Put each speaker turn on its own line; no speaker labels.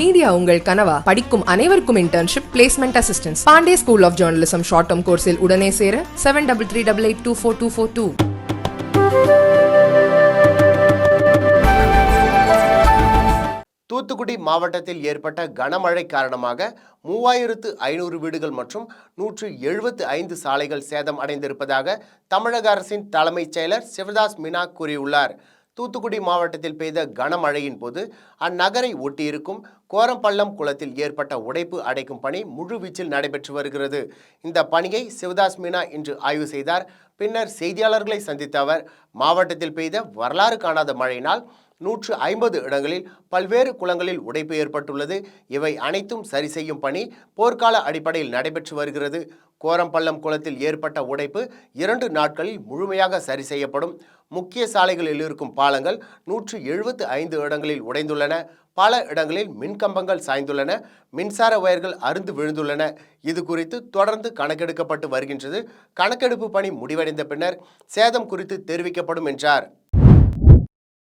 Media உங்கள் கனவா? படிக்கும் அனைவருக்கும் internship placement assistance Pandey school of journalism short term கோர்ஸில் உடனே சேர seven double three double eight two four two four two
Thoothukudi மாவட்டத்தில் ஏற்பட்ட கனமழை காரணமாக மூவாயிரத்து ஐநூறு வீடுகள் மற்றும் நூற்று எழுபத்து ஐந்து சாலைகள் சேதம் அடைந்திருப்பதாக தமிழக அரசின் தலைமைச் செயலர் சிவதாஸ் மீனா கூறியுள்ளார். தூத்துக்குடி மாவட்டத்தில் பெய்த கனமழையின் போது அந்நகரை ஒட்டியிருக்கும் கோரம்பள்ளம் குளத்தில் ஏற்பட்ட உடைப்பு அடைக்கும் பணி முழுவீச்சில் நடைபெற்று வருகிறது. இந்த பணியை சிவதாஸ் மீனா இன்று ஆய்வு செய்தார். பின்னர் செய்தியாளர்களை சந்தித்த அவர் மாவட்டத்தில் பெய்த வரலாறு காணாத மழையினால் நூற்று ஐம்பது இடங்களில் பல்வேறு குளங்களில் உடைப்பு ஏற்பட்டுள்ளது. இவை அனைத்தும் சரி செய்யும் பணி போர்க்கால அடிப்படையில் நடைபெற்று வருகிறது. கோரம்பள்ளம் குளத்தில் ஏற்பட்ட உடைப்பு இரண்டு நாட்களில் முழுமையாக சரி செய்யப்படும். முக்கிய சாலைகளில் இருக்கும் பாலங்கள் நூற்று எழுபத்து ஐந்து இடங்களில் உடைந்துள்ளன. பல இடங்களில் மின்கம்பங்கள் சாய்ந்துள்ளன. மின்சார ஒயர்கள் அருந்து விழுந்துள்ளன. இது குறித்து தொடர்ந்து கணக்கெடுக்கப்பட்டு வருகின்றது. கணக்கெடுப்பு பணி முடிவடைந்த பின்னர் சேதம் குறித்து தெரிவிக்கப்படும் என்றார்.